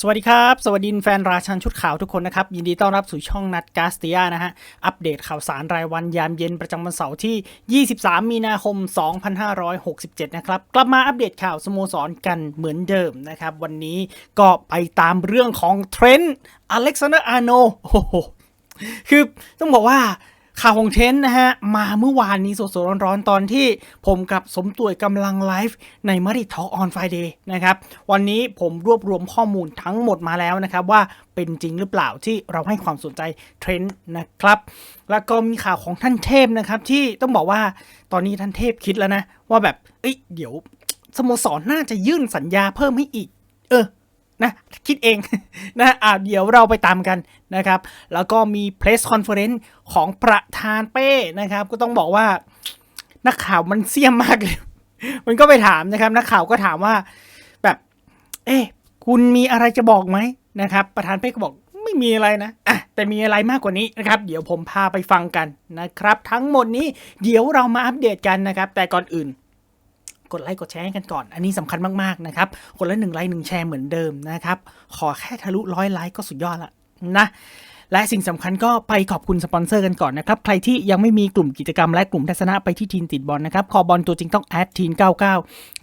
สวัสดีครับ สวัสดีแฟนราชันชุดขาวทุกคนนะครับ ยินดีต้อนรับสู่ช่องนัดกาสตียนะฮะ อัปเดตข่าวสารรายวันยามเย็นประจำวันเสาร์ที่ 23 มีนาคม 2567 นะครับ กลับมาอัปเดตข่าวสโมสรกันเหมือนเดิมนะครับ วันนี้ก็ไปตามเรื่องของเทรนต์อเล็กซานเดอร์อาโนโอ้โหคือต้องบอกว่า ข่าวของเทนต์นะฮะ มาเมื่อวานนี้สดๆร้อนๆ ตอนที่ผมกับสมตัวยกำลังไลฟ์ในม r ิทอ l ออนไฟเดย์นะครับ วันนี้ผมรวบรวมข้อมูลทั้งหมดมาแล้วนะครับ ว่าเป็นจริงหรือเปล่าที่เราให้ความสนใจเทรนต์นะครับ แล้วก็มีข่าวของท่านเทพนะครับ ที่ต้องบอกว่าตอนนี้ท่านเทพคิดแล้วนะ ว่าแบบเอ้ยเดี๋ยวสโมสรน่าจะยื่นสัญญาเพิ่มให้อีก เออ นะคิดเองนะอ่าเดี๋ยวเราไปตามกันนะครับ แล้วก็มี press conference ของประธานเป้นะครับ ก็ต้องบอกว่านักข่าวมันเสี่ยมมากเลย มันก็ไปถามนะครับ นักข่าวก็ถามว่าแบบ เอ๊ะคุณมีอะไรจะบอกไหมนะครับ ประธานเป้ก็บอกไม่มีอะไรนะอะแต่มีอะไรมากกว่านี้นะครับ เดี๋ยวผมพาไปฟังกันนะครับ ทั้งหมดนี้เดี๋ยวเรามาอัปเดตกันนะครับ แต่ก่อนอื่น กดไลค์กดแชร์กันก่อน อันนี้สำคัญมากๆนะครับ คนละหนึ่งไลค์หนึ่งแชร์เหมือนเดิมนะครับ ขอแค่ทะลุร้อยไลค์ก็สุดยอดละนะ และสิ่งสำคัญก็ไปขอบคุณสปอนเซอร์กันก่อนนะครับ ใครที่ยังไม่มีกลุ่มกิจกรรมและกลุ่มทัศนะไปที่ทีนติดบอลนะครับ คอบอลตัวจริงต้องแอดทีน99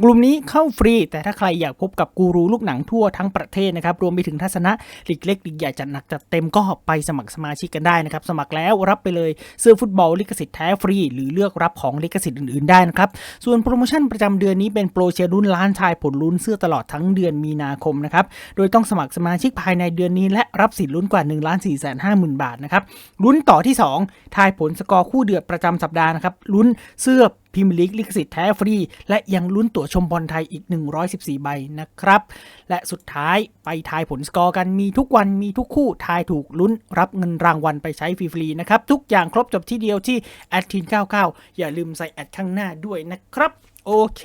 กลุ่มนี้เข้าฟรี แต่ถ้าใครอยากพบกับกูรูลูกหนังทั่วทั้งประเทศนะครับ รวมไปถึงทัศนะลีกเล็กลีกใหญ่จัดหนักจัดเต็มก็ไปสมัครสมาชิกกันได้นะครับ สมัครแล้วรับไปเลยเสื้อฟุตบอลลิขสิทธิ์แท้ฟรี หรือเลือกรับของลิขสิทธิ์อื่นๆได้นะครับ ส่วนโปรโมชั่นประจำเดือนนี้เป็นโปรเชียร์รุ่นล้านชายผลลุ้นเสื้อตลอดทั้งเดือนมีนาคมนะครับ โดยต้องสมัครสมาชิกภายในเดือนนี้และรับสิทธิ์ลุ้นกว่า1 4 5 0 0 0 0 บาทนะครับลุ้นต่อที่ 2 ทายผลสกอร์คู่เดือดประจำสัปดาห์นะครับลุ้นเสื้อพรีเมียร์ลีกลิขสิทธิ์แท้ฟรี และยังลุ้นตั๋วชมบอลไทยอีก 114 ใบนะครับ และสุดท้ายไปทายผลสกอร์กันมีทุกวันมีทุกคู่ทายถูกลุ้นรับเงินรางวัลไปใช้ฟรีๆนะครับ ทุกอย่างครบจบที่เดียวที่แอดทีน99 อย่าลืมใส่แอดข้างหน้าด้วยนะครับ โอเค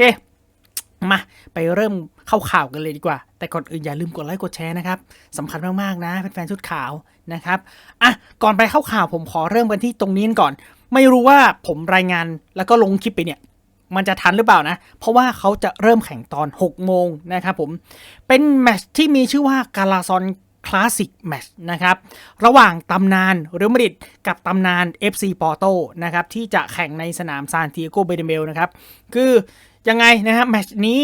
มาไปเริ่มเข้าข่าวกันเลยดีกว่า แต่ก่อนอื่นอย่าลืมกดไลค์กดแชร์นะครับสำคัญมากๆนะแฟนๆชุดขาวนะครับอะก่อนไปเข้าข่าวผมขอเริ่มกันที่ตรงนี้ก่อน ไม่รู้ว่าผมรายงานแล้วก็ลงคลิปไปเนี่ย มันจะทันหรือเปล่านะ เพราะว่าเขาจะเริ่มแข่งตอน 6 โมงนะครับผมเป็นแมตช์ที่มีชื่อว่ากาลาซอนคลาสสิกแมตช์นะครับ ระหว่างตำนานเรอัลมาดริดกับตำนาน FC ปอร์โตนะครับ ที่จะแข่งในสนามซานติเอโกเบเดเบลนะครับ คือ ยังไงนะครับแมตช์นี้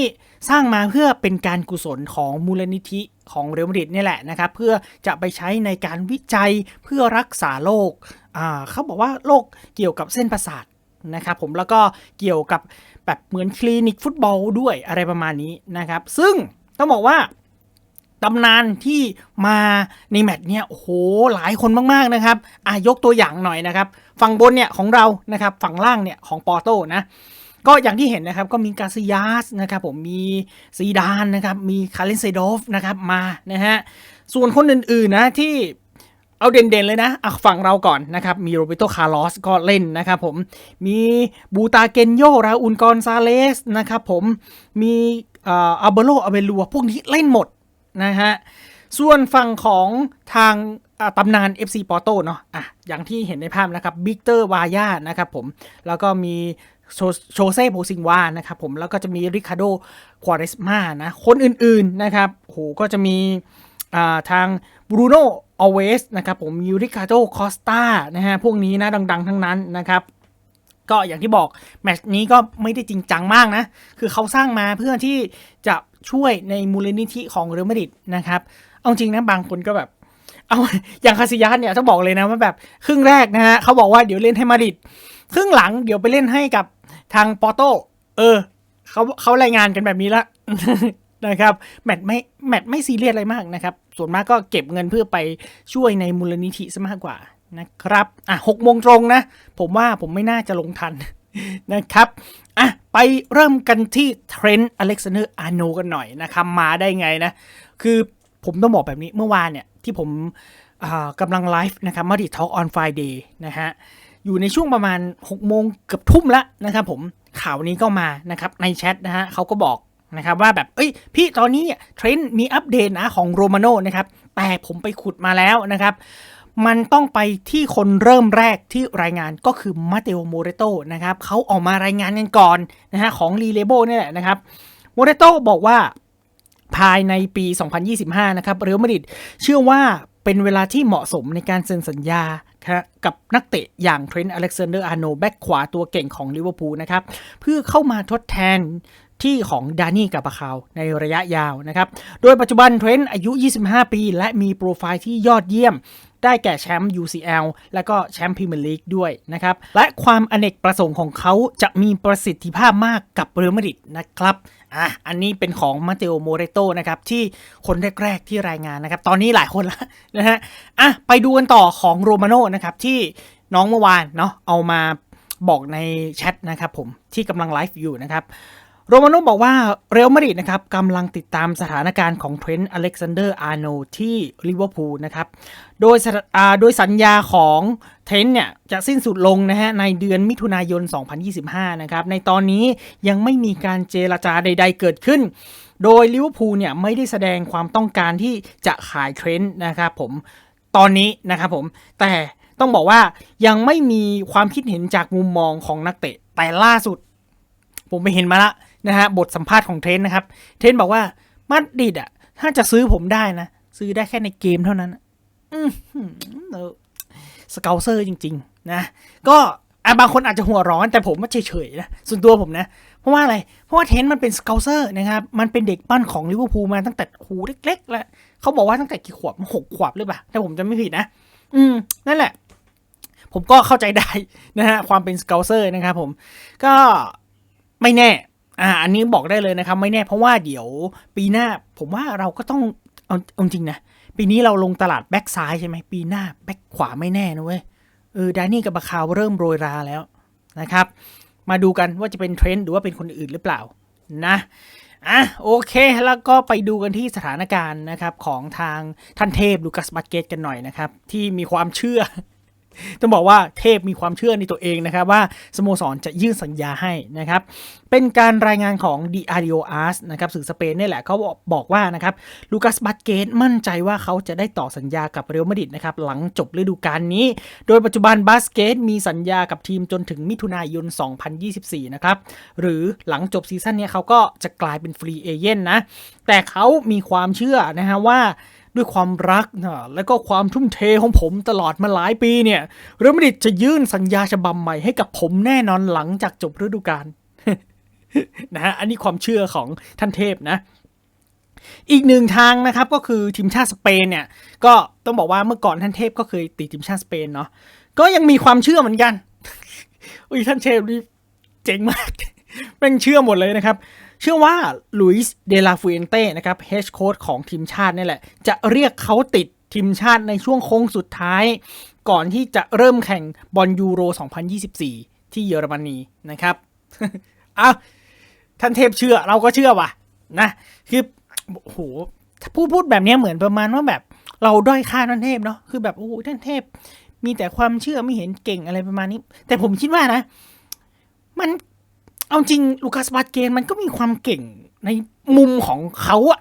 สร้างมาเพื่อเป็นการกุศลของมูลนิธิของเรอัลมาดริดนี่แหละนะครับ เพื่อจะไปใช้ในการวิจัยเพื่อรักษาโรคอ่าเขาบอกว่าโรคเกี่ยวกับเส้นประสาทนะครับผมแล้วก็เกี่ยวกับแบบเหมือนคลินิกฟุตบอลด้วยอะไรประมาณนี้นะครับ ซึ่งต้องบอกว่าตำนานที่มาในแมตช์เนี่ยโอ้โหหลายคนมาก ๆ นะครับอะยกตัวอย่างหน่อยนะครับ ฝั่งบนเนี่ยของเรานะครับฝั่งล่างเนี่ยของปอร์โตนะ ก็อย่างที่เห็นนะครับก็มีกาซิยาสนะครับผมมีซีดานนะครับมีคาเลนเซโดฟนะครับมานะฮะส่วนคนอื่นๆนะที่เอาเด่นๆเลยนะอะฝั่งเราก่อนนะครับ มีโรเบโตคาร์ลอสก็เล่นนะครับผม มีบูตาเกนโย ราอุนกอนซาเลสนะครับผม มีอัลเบโรอเบลัว พวกนี้เล่นหมดนะฮะ ส่วนฝั่งของทางตำนาน FC ปอโตเนาะอะอย่างที่เห็นในภาพนะครับ บิกเตอร์วายานะครับผม แล้วก็มี โชเซ่โบซิงวานะครับผมแล้วก็จะมีริคาโดควาเรสมานะคนอื่นๆนะครับโหก็จะมีาทางบรูโน่อเวสนะครับผมยูริคาโดคอสตานะฮะพวกนี้นะดังๆ ทั้งนั้นนะครับก็อย่างที่บอกแมตช์นี้ก็ไม่ได้จริงจังมากนะ คือเขาสร้างมาเพื่อที่จะช่วยในมูลนิธิของเรอัลมาดริดนะครับ เอาจริงนะบางคนก็แบบ เอาอย่างคาซิยัสเนี่ยต้องบอกเลยนะว่าแบบครึ่งแรกนะฮะเขาบอกว่าเดี๋ยวเล่นให้มาดริดครึ่งหลังเดี๋ยวไปเล่นให้กับ ทางปอโตเออเขาเขารายงานกันแบบนี้ละนะครับแมตช์ไม่แมตช์ไม่ซีเรียสอะไรมากนะครับ ส่วนมากก็เก็บเงินเพื่อไปช่วยในมูลนิธิซะมากกว่านะครับอะหกโมงตรงนะ ผมว่าผมไม่น่าจะลงทันนะครับอะไปเริ่มกันที่เทรนต์อเล็กซานเดอร์อาโนกันหน่อยนะครับมาได้ไงนะ คือผมต้องบอกแบบนี้เมื่อวานเนี่ย ที่ผมอ่ากำลังไลฟ์นะครับมาดิทอ l k ออนไฟเดย์นะฮะ อยู่ในช่วงประมาณ6โมงเกือบทุ่มแล้วนะครับผมข่าวนี้ก็มานะครับในแชทนะฮะเขาก็บอกนะครับว่าแบบเอ้ยพี่ตอนนี้เนี่ยเทรนด์มีอัปเดตนะของโรมาโนนะครับแต่ผมไปขุดมาแล้วนะครับ มันต้องไปที่คนเริ่มแรกที่รายงานก็คือมาเตโอโมเรโตนะครับเขาออกมารายงานกันก่อนนะฮะของรีเลโบนี่แหละนะครับโมเรโตบอกว่าภายในปี 2025 นะครับเรอัลมาดริดเชื่อว่าเป็นเวลาที่เหมาะสมในการเซ็นสัญญา กับนักเตะอย่างเทรนต์อเล็กซานเดอร์อาร์โนแบ็กขวาตัวเก่งของลิเวอร์พูลนะครับ เพื่อเข้ามาทดแทนที่ของดานี่กับปาคาวในระยะยาวนะครับ โดยปัจจุบันเทรนต์อายุ 25 ปี และมีโปรไฟล์ที่ยอดเยี่ยม ได้แก่แชมป์ UCL และก็แชมป์พรีเมียร์ลีกด้วยนะครับ และความอเนกประสงค์ของเขาจะมีประสิทธิภาพมากกับเรอัลมาดริดนะครับ อะอันนี้เป็นของมาเตโอโมเรโตนะครับ ที่คนแรก ๆ ที่รายงานนะครับ ตอนนี้หลายคนแล้วนะฮะอะไปดูกันต่อของโรมาโน่นะครับ ที่น้องเมื่อวานเนาะเอามาบอกในแชทนะครับผมที่กำลังไลฟ์อยู่นะครับโรมาโน่บอกว่าเรอัลมาดริดนะครับกำลังติดตามสถานการณ์ของเทรนต์อเล็กซานเดอร์อาร์โนที่ลิเวอร์พูลนะครับ โดยโดยสัญญาของ เทนเนี่ยจะสิ้นสุดลงนะฮะในเดือนมิถุนายน 2025 นะครับ ในตอนนี้ยังไม่มีการเจรจาใด ๆ เกิดขึ้น โดยลิเวอร์พูลเนี่ยไม่ได้แสดงความต้องการที่จะขายเทรนต์นะครับผมตอนนี้นะครับผมแต่ต้องบอกว่ายังไม่มีความคิดเห็นจากมุมมองของนักเตะแต่ล่าสุด ผมไปเห็นมาละนะฮะบทสัมภาษณ์ของเทรนนะครับ เทรนบอกว่ามาดริดอะถ้าจะซื้อผมได้นะ ซื้อได้แค่ในเกมเท่านั้นอะอือหือเออ สเกลเซอร์จริง ๆ นะ ก็อะบางคนอาจจะหัวร้อนแต่ผมว่าเฉยๆนะส่วนตัวผมนะ เพราะว่าอะไร เพราะว่าเทนต์มันเป็นสเกลเซอร์นะครับ มันเป็นเด็กปั้นของลิเวอร์พูลมาตั้งแต่หูเล็ก ๆ แล้วเขาบอกว่าตั้งแต่กี่ขวบหกขวบหรือเปล่าถ้าผมจะไม่ผิดนะ อืม นั่นแหละ ผมก็เข้าใจได้นะฮะความเป็นสเกลเซอร์นะครับผมก็ไม่แน่อ่าอันนี้บอกได้เลยนะครับ ไม่แน่เพราะว่าเดี๋ยวปีหน้าผมว่าเราก็ต้องเอาเอาจริงนะ ปีนี้เราลงตลาดแบ็กซ้ายใช่ไหมปีหน้าแบ็กขวาไม่แน่นะเว้ยเออดานี่กับบาคาวเริ่มโรยราแล้วนะครับ มาดูกันว่าจะเป็นเทรนด์หรือว่าเป็นคนอื่นหรือเปล่านะอะโอเคแล้วก็ไปดูกันที่สถานการณ์นะครับของทางท่านเทพลูกัสบัตเกตกันหน่อยนะครับ ที่มีความเชื่อ ต้องบอกว่าเทพมีความเชื่อในตัวเองนะครับว่าสโมสรจะยื่นสัญญาให้นะครับ เป็นการรายงานของ d i a r i o a s นะครับสื่อสเปนนี่แหละเขาบอกว่านะครับลูคัสบัตเกตมั่นใจว่าเขาจะได้ต่อสัญญากับเรอัลมาดริดนะครับหลังจบฤดูกาลนี้ โดยปัจจุบันบาสเกตมีสัญญากับทีมจนถึงมิถุนายน 2024 นะครับหรือหลังจบซีซั่นนี้เขาก็จะกลายเป็นฟรีเอเจนนะแต่เขามีความเชื่อนะฮะว่า ด้วยความรักนะและก็ความทุ่มเทของผมตลอดมาหลายปีเนี่ยเรอัลมาดริดจะยื่นสัญญาฉบับใหม่ให้กับผมแน่นอนหลังจากจบฤดูกาลนะฮะอันนี้ความเชื่อของท่านเทพนะ อีกหนึ่งทางนะครับก็คือทีมชาติสเปนเนี่ย ก็ต้องบอกว่าเมื่อก่อนท่านเทพก็เคยติดทีมชาติสเปนเนาะก็ยังมีความเชื่อเหมือนกันอุ้ยท่านเทพนี่เจ๋งมากแม่งเชื่อหมดเลยนะครับ เชื่อว่าลุยส์เดลาฟูเอนเต้นะครับเฮดโค้ชของทีมชาตินี่แหละ จะเรียกเขาติดทีมชาติในช่วงโค้งสุดท้าย ก่อนที่จะเริ่มแข่งบอลยูโร 2024 ที่เยอรมนีนะครับเอาท่านเทพเชื่อเราก็เชื่อว่ะนะคือโอ้โหพูดพูดแบบนี้เหมือนประมาณว่าแบบ เราด้อยค่าท่านเทพเนาะคือแบบโอ้ท่านเทพ มีแต่ความเชื่อไม่เห็นเก่งอะไรประมาณนี้ แต่ผมคิดว่านะ มัน เอาจริงลูคัสบาสเกตมันก็มีความเก่งในมุมของเขาอะ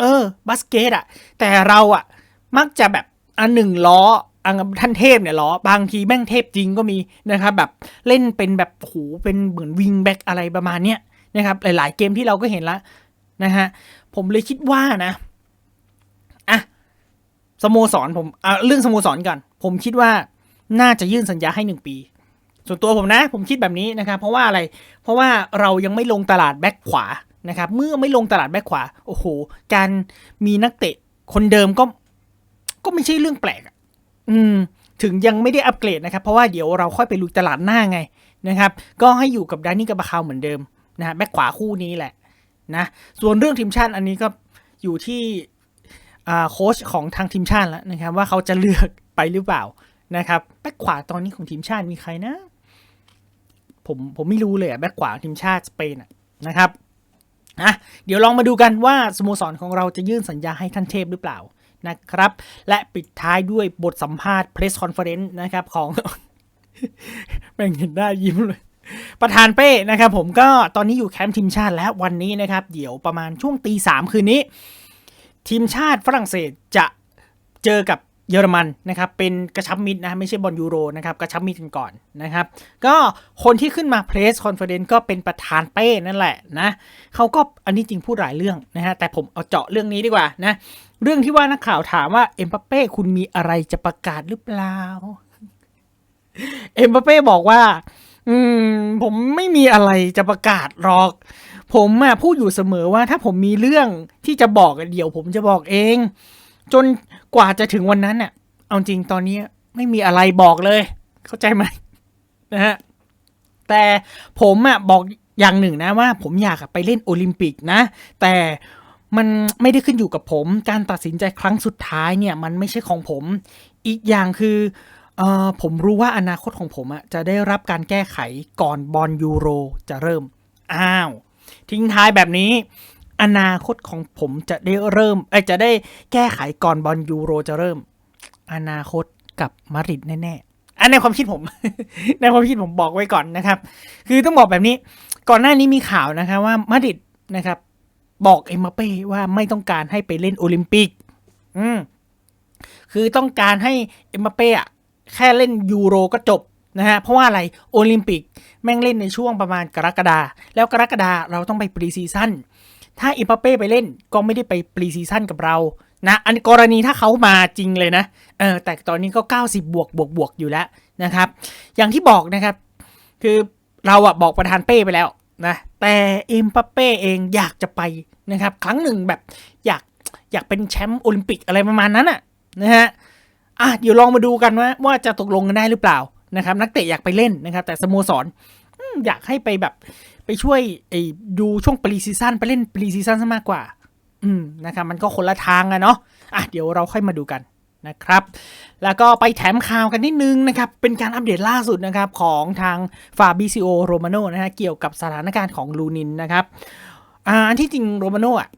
เออบาสเกตอะแต่เราอะมักจะแบบอันหนึ่งล้ออันท่านเทพเนี่ยล้อบางทีแม่งเทพจริงก็มีนะครับแบบเล่นเป็นแบบโหเป็นเหมือนวิงแบ็กอะไรประมาณเนี้ยนะครับ หลาย ๆ เกมที่เราก็เห็นแล้วนะฮะผมเลยคิดว่านะอะสโมสรผมอะเรื่องสโมสรก่อน ผมคิดว่าน่าจะยื่นสัญญาให้หนึ่งปี ส่วนตัวผมนะ ผมคิดแบบนี้นะครับ เพราะว่าอะไร เพราะว่าเรายังไม่ลงตลาดแบ็คขวานะครับ เมื่อไม่ลงตลาดแบ็คขวา โอ้โห การมีนักเตะคนเดิมก็ ก็ไม่ใช่เรื่องแปลกอืม ถึงยังไม่ได้อัปเกรดนะครับ เพราะว่าเดี๋ยวเราค่อยไปลุยตลาดหน้าไงนะครับ ก็ให้อยู่กับดานนี่กับบาคาวเหมือนเดิมนะฮะแบ็คขวาคู่นี้แหละนะ ส่วนเรื่องทีมชาติอันนี้ก็อยู่ที่อ่าโค้ชของทางทีมชาติแล้วนะครับ ว่าเขาจะเลือกไปหรือเปล่านะครับแบ็คขวาตอนนี้ของทีมชาติมีใครนะ ผมผมไม่รู้เลยอะแบ็คขวาทีมชาติสเปนอะนะครับอะเดี๋ยวลองมาดูกันว่าสโมสรของเราจะยื่นสัญญาให้ท่านเทพหรือเปล่านะครับ และปิดท้ายด้วยบทสัมภาษณ์ press conference นะครับของแม่งเห็นได้ยิ้มเลย ประธานเป้นะครับผมก็ตอนนี้อยู่แคมป์ทีมชาติแล้ววันนี้นะครับ เดี๋ยวประมาณช่วงตีสามคืนนี้ ทีมชาติฝรั่งเศสจะเจอกับ เยอรมันนะครับเป็นกระชับมิตรนะไม่ใช่บอลยูโรนะครับกระชับมิตรกันก่อนนะครับก็คนที่ขึ้นมาเพรสคอนเฟอเรนซ์ก็เป็นประธานเป้นั่นแหละนะเขาก็อันนี้จริงพูดหลายเรื่องนะฮะแต่ผมเอาเจาะเรื่องนี้ดีกว่านะเรื่องที่ว่านักข่าวถามว่าเอ็มบัปเป้คุณมีอะไรจะประกาศหรือเปล่าเอ็มบัปเป้บอกว่า อืม ผมไม่มีอะไรจะประกาศหรอก ผมอะพูดอยู่เสมอว่าถ้าผมมีเรื่องที่จะบอกเดี๋ยวผมจะบอกเอง จน กว่าจะถึงวันนั้นเนี่ยเอาจริงตอนนี้ไม่มีอะไรบอกเลย เข้าใจไหมนะฮะแต่ผมอะบอกอย่างหนึ่งนะว่า ผมอยากไปเล่นโอลิมปิกนะ แต่มันไม่ได้ขึ้นอยู่กับผม การตัดสินใจครั้งสุดท้ายเนี่ย มันไม่ใช่ของผม อีกอย่างคือออผมรู้ว่าอนาคตของผมอะจะได้รับการแก้ไขก่อนบอลยูโรจะเริ่ม อ้าว ทิ้งท้ายแบบนี้ อนาคตของผมจะได้เริ่มเอ้ยจะได้แก้ไขก่อนบอลยูโรจะเริ่ม อนาคตกับมาริดแน่ๆอันในความคิดผม ในความคิดผมบอกไว้ก่อนนะครับ คือต้องบอกแบบนี้ ก่อนหน้านี้มีข่าวนะครับว่ามาริดนะครับ บอกเอ็มบัปเป้ว่าไม่ต้องการให้ไปเล่นโอลิมปิก อืมคือต้องการให้เอ็มบัปเป้อะแค่เล่นยูโรก็จบนะฮะเพราะว่าอะไรโอลิมปิกแม่งเล่นในช่วงประมาณกรกฎาแล้วกรกฎาเราต้องไปปรีซีซั่น ถ้าอ็มบัปเป้ไปเล่นก็ไม่ได้ไปปรีซีซั่นกับเรานะอันกรณีถ้าเขามาจริงเลยนะเออแต่ตอนนี้ก็ 90 บวกบวกบวกอยู่แล้วนะครับ อย่างที่บอกนะครับ คือเราอะบอกประธานเป้ไปแล้วนะแต่เอ็มบัปเป้เองอยากจะไปนะครับ ครั้งหนึ่งแบบอยากอยากเป็นแชมป์โอลิมปิกอะไรประมาณนั้นอะนะฮะอะเดี๋ยวลองมาดูกันว่าว่าจะตกลงกันได้หรือเปล่านะครับ นักเตะอยากไปเล่นนะครับ แต่สโมสร อยากให้ไปแบบ ไปช่วยไอ้ดูช่วงปรีซีซั่นไปเล่นปรีซีซั่นซะมากกว่า อืมนะครับมันก็คนละทางอะเนาะอะเดี๋ยวเราค่อยมาดูกันนะครับ แล้วก็ไปแถมข่าวกันนิดนึงนะครับ เป็นการอัปเดตล่าสุดนะครับ ของทางฟาบิซิโอโรมาโนนะฮะเกี่ยวกับสถานการณ์ของลูนินนะครับอ่าอันที่จริงโรมาโนอะ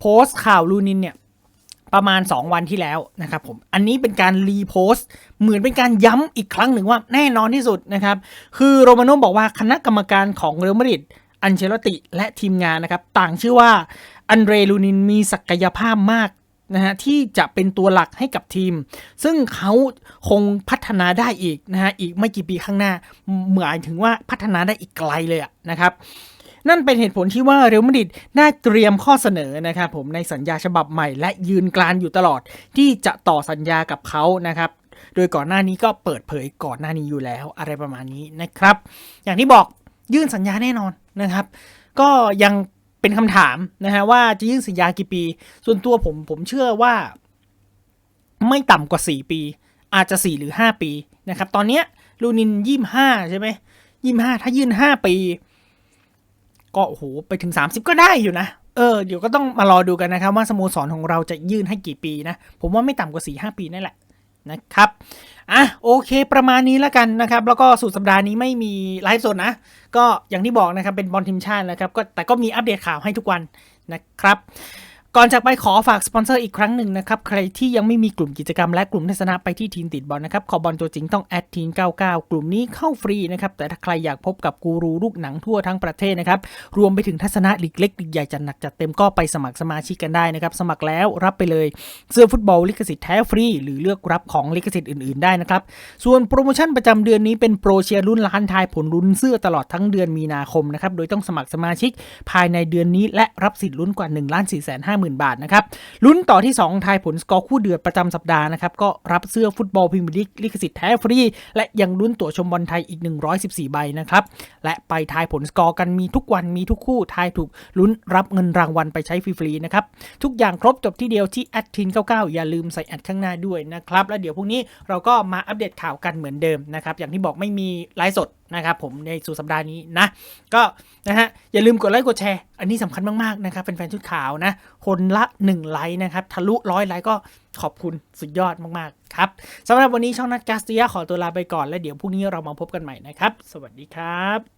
โพสต์ข่าวลูนินเนี่ย ประมาณ 2 วันที่แล้วนะครับผม อันนี้เป็นการรีโพสต์ เหมือนเป็นการย้ำอีกครั้งหนึ่งว่าแน่นอนที่สุดนะครับ คือโรมาโนบอกว่าคณะกรรมการของเรอัลมาดริดอันเชลติและทีมงานนะครับ ต่างชื่อว่าอันเดรลูนินมีศักยภาพมากนะฮะที่จะเป็นตัวหลักให้กับทีม ซึ่งเขาคงพัฒนาได้อีกนะฮะอีกไม่กี่ปีข้างหน้า หมายถึงว่าพัฒนาได้อีกไกลเลยะนะครับ นั่นเป็นเหตุผลที่ว่าเรอัลมาดริดได้เตรียมข้อเสนอนะครับผมในสัญญาฉบับใหม่ และยืนกรานอยู่ตลอดที่จะต่อสัญญากับเขานะครับโดยก่อนหน้านี้ก็เปิดเผยก่อนหน้านี้อยู่แล้วอะไรประมาณนี้นะครับ อย่างที่บอกยื่นสัญญาแน่นอนนะครับ ก็ยังเป็นคำถามนะฮะว่าจะยื่นสัญญากี่ปี ส่วนตัวผมผมเชื่อว่า ไม่ต่ำกว่า 4 ปี อาจจะ 4 หรือ 5 ปีนะครับ ตอนเนี้ยลูนินยี่ห้าใช่ไหมยี่ห้าถ้ายื่น 5 ปี ก็โอ้โหไปถึง 30 ก็ได้อยู่นะ เออเดี๋ยวก็ต้องมารอดูกันนะครับว่าสโมสรของเราจะยื่นให้กี่ปีนะ ผมว่าไม่ต่ำกว่า 4 5 ปีนั่นแหละนะครับอะโอเคประมาณนี้แล้วกันนะครับ แล้วก็สุดสัปดาห์นี้ไม่มีไลฟ์สดนะ ก็อย่างที่บอกนะครับเป็นบอลทีมชาตินะครับก็แต่ก็มีอัปเดตข่าวให้ทุกวันนะครับ ก่อนจากไปขอฝากสปอนเซอร์อีกครั้งหนึ่งนะครับ ใครที่ยังไม่มีกลุ่มกิจกรรมและกลุ่มทัศนะไปที่ทีมติดบอลนะครับ ขอบอลตัวจริงต้องแอดทีน99 กลุ่มนี้เข้าฟรีนะครับ แต่ถ้าใครอยากพบกับกูรูลูกหนังทั่วทั้งประเทศนะครับ รวมไปถึงทัศนะลีกเล็กลีกใหญ่จัดหนักจัดเต็มก็ไปสมัครสมาชิกกันได้นะครับ สมัครแล้วรับไปเลยเสื้อฟุตบอลลิขสิทธิ์แท้ฟรีหรือเลือกรับของลิขสิทธิ์อื่นๆได้นะครับ ส่วนโปรโมชั่นประจำเดือนนี้เป็นโปรเชียร์รุ่นล้านทายผลลุ้นเสื้อตลอดทั้งเดือนมีนาคมนะครับ โดยต้องสมัครสมาชิกภายในเดือนนี้และรับสิทธิ์ลุ้นกว่า1ล้าน4 5 0 0 0 0 บาทนะครับลุ้นต่อที่ 2 ทายผลสกอร์คู่เดือดประจำสัปดาห์นะครับก็รับเสื้อฟุตบอลพรีเมียร์ลีกลิขสิทธิ์แท้ฟรี และยังลุ้นตั๋วชมบอลไทยอีก 114 ใบนะครับและไปทายผลสกอร์กันมีทุกวันมีทุกคู่ทายถูกลุ้นรับเงินรางวัลไปใช้ฟรีๆนะครับทุกอย่างครบจบที่เดียวที่แอดทิน99อย่าลืมใส่แอดข้างหน้าด้วยนะครับแล้วเดี๋ยวพรุ่งนี้เราก็มาอัปเดตข่าวกันเหมือนเดิมนะครับอย่างที่บอกไม่มีไลฟ์สด นะครับผมในสุดสัปดาห์นี้นะ ก็นะฮะอย่าลืมกดไลค์กดแชร์ อันนี้สำคัญมาก ๆ นะครับแฟนๆชุดขาวนะคนละ 1 ไลค์นะครับ ทะลุร้อยไลค์ก็ขอบคุณสุดยอดมาก ๆ ครับสำหรับวันนี้ช่องนัดกาสเตียขอตัวลาไปก่อน แล้วเดี๋ยวพรุ่งนี้เรามาพบกันใหม่นะครับ สวัสดีครับ